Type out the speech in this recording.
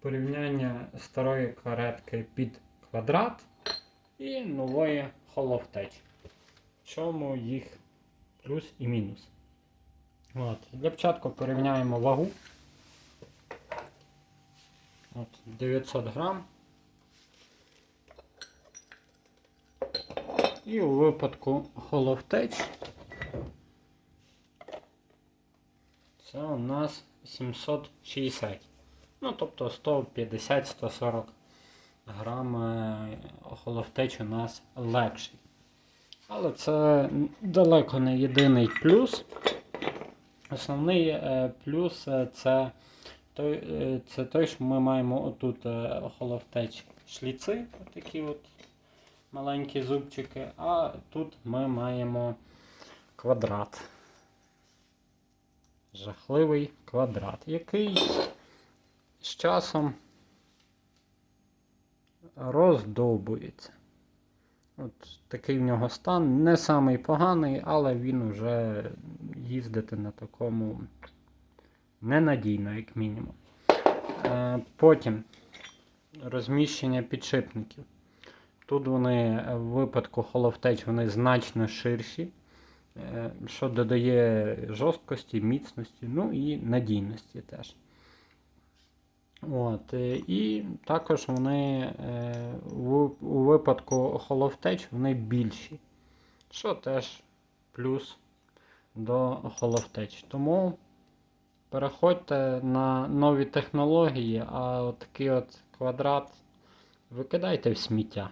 порівняння старої каретки під квадрат і нової холовтеч. В чому їх плюс і мінус. От. Для початку порівняємо вагу. От, 900 грам. І у випадку холовтеч це у нас 760. Ну, тобто 150-140 грам холовтеч у нас легший. Але це далеко не єдиний плюс. Основний е, плюс е, це той, е, це той, що ми маємо отут холовтеч шліци, такі от маленькі зубчики, а тут ми маємо квадрат. Жахливий квадрат, який з часом роздовбується. От такий в нього стан. Не самий поганий, але він вже їздити на такому ненадійно, як мінімум. Е, Потім розміщення підшипників. Тут вони в випадку холовтеч вони значно ширші, е, що додає жорсткості, міцності, ну і надійності теж. От, е, і також вони е, у випадку холовтеч вони більші, що теж плюс до холовтеч. Тому переходьте на нові технології, а от такий от квадрат викидайте в сміття.